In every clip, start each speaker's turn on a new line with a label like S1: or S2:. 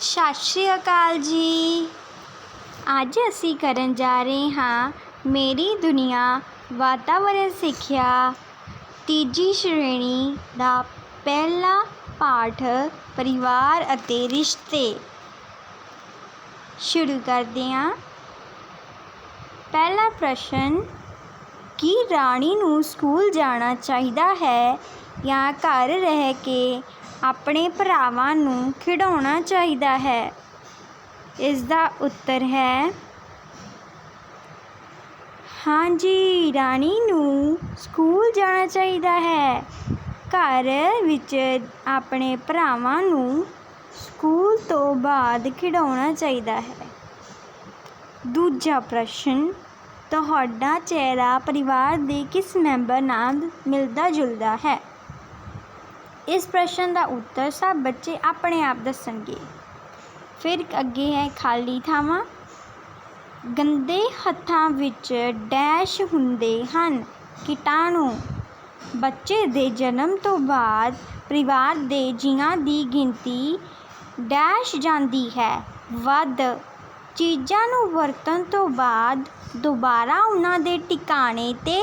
S1: ਸਤਿ ਸ਼੍ਰੀ ਅਕਾਲ ਜੀ। ਅੱਜ ਅਸੀਂ ਕਰਨ ਜਾ ਰਹੇ ਹਾਂ ਮੇਰੀ ਦੁਨੀਆ ਵਾਤਾਵਰਣ ਸਿੱਖਿਆ। ਤੀਜੀ ਸ਼੍ਰੇਣੀ ਦਾ ਪਹਿਲਾ ਪਾਠ ਪਰਿਵਾਰ ਅਤੇ ਰਿਸ਼ਤੇ। ਸ਼ੁਰੂ ਕਰਦੇ ਹਾਂ। ਪਹਿਲਾ ਪ੍ਰਸ਼ਨ, ਕੀ ਰਾਣੀ ਨੂੰ ਸਕੂਲ ਜਾਣਾ ਚਾਹੀਦਾ ਹੈ ਜਾਂ ਘਰ ਰਹਿ ਕੇ ਆਪਣੇ ਭਰਾਵਾਂ ਨੂੰ ਖਿਡਾਉਣਾ ਚਾਹੀਦਾ ਹੈ। ਇਸ ਦਾ ਉੱਤਰ ਹੈ ਹਾਂਜੀ ਰਾਣੀ ਨੂੰ ਸਕੂਲ ਜਾਣਾ ਚਾਹੀਦਾ ਹੈ। ਘਰ ਵਿੱਚ ਆਪਣੇ ਭਰਾਵਾਂ ਨੂੰ ਸਕੂਲ ਤੋਂ ਬਾਅਦ ਖਿਡਾਉਣਾ ਚਾਹੀਦਾ ਹੈ। ਦੂਜਾ ਪ੍ਰਸ਼ਨ, ਤੁਹਾਡਾ ਚਿਹਰਾ ਪਰਿਵਾਰ ਦੇ ਕਿਸ ਮੈਂਬਰ ਨਾਲ ਮਿਲਦਾ ਜੁਲਦਾ ਹੈ? ਇਸ ਪ੍ਰਸ਼ਨ ਦਾ ਉੱਤਰ ਸਭ ਬੱਚੇ ਆਪਣੇ ਆਪ ਦੱਸਣਗੇ। ਫਿਰ ਅੱਗੇ ਹੈ ਖਾਲੀ ਥਾਵਾਂ। ਗੰਦੇ ਹੱਥਾਂ ਵਿੱਚ ਡੈਸ਼ ਹੁੰਦੇ ਹਨ ਕੀਟਾਣੂ। ਬੱਚੇ ਦੇ ਜਨਮ ਤੋਂ ਬਾਅਦ ਪਰਿਵਾਰ ਦੇ ਜੀਆਂ ਦੀ ਗਿਣਤੀ ਡੈਸ਼ ਜਾਂਦੀ ਹੈ। ਵੱਧ ਚੀਜ਼ਾਂ ਨੂੰ ਵਰਤਣ ਤੋਂ ਬਾਅਦ ਦੁਬਾਰਾ ਉਹਨਾਂ ਦੇ ਟਿਕਾਣੇ 'ਤੇ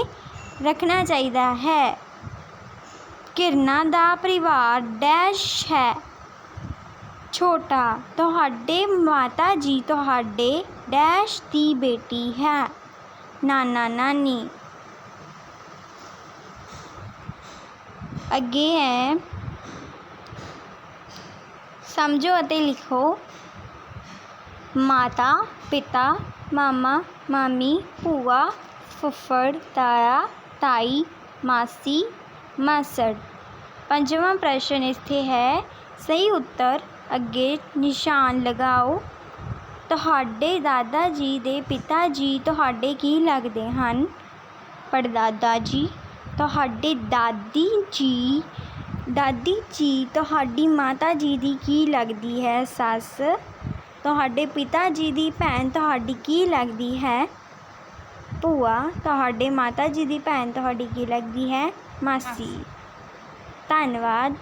S1: ਰੱਖਣਾ ਚਾਹੀਦਾ ਹੈ। ਕਿਰਨਾਂ ਦਾ ਪਰਿਵਾਰ ਡੈਸ਼ ਹੈ। ਛੋਟਾ, ਤੁਹਾਡੇ ਮਾਤਾ ਜੀ ਤੁਹਾਡੇ ਡੈਸ਼ ਦੀ ਬੇਟੀ ਹੈ। ਨਾਨਾ, ਨਾਨੀ। ਅੱਗੇ ਹੈ। ਸਮਝੋ ਅਤੇ ਲਿਖੋ। ਮਾਤਾ, ਪਿਤਾ, ਮਾਮਾ, ਮਾਮੀ, ਭੂਆ, ਫੁੱਫੜ, ਤਾਇਆ, ਤਾਈ, ਮਾਸੀ ਮਾਸੜ। ਪੰਜਵਾਂ ਪ੍ਰਸ਼ਨ ਇੱਥੇ ਹੈ, ਸਹੀ ਉੱਤਰ ਅੱਗੇ ਨਿਸ਼ਾਨ ਲਗਾਓ। ਤੁਹਾਡੇ ਦਾਦਾ ਜੀ ਦੇ ਪਿਤਾ ਜੀ ਤੁਹਾਡੇ ਕੀ ਲੱਗਦੇ ਹਨ? ਪੜਦਾਦਾ ਜੀ, ਤੁਹਾਡੇ ਦਾਦੀ ਜੀ ਦਾਦੀ ਜੀ, ਤੁਹਾਡੀ ਮਾਤਾ ਜੀ ਦੀ ਕੀ ਲੱਗਦੀ ਹੈ ਸੱਸ? ਤੁਹਾਡੇ ਪਿਤਾ ਜੀ ਦੀ ਭੈਣ ਤੁਹਾਡੀ ਕੀ ਲੱਗਦੀ ਹੈ? ਭੂਆ, ਤੁਹਾਡੇ ਮਾਤਾ ਜੀ ਦੀ ਭੈਣ ਤੁਹਾਡੀ ਕੀ ਲੱਗਦੀ ਹੈ? ਮਾਸੀ। ਧੰਨਵਾਦ।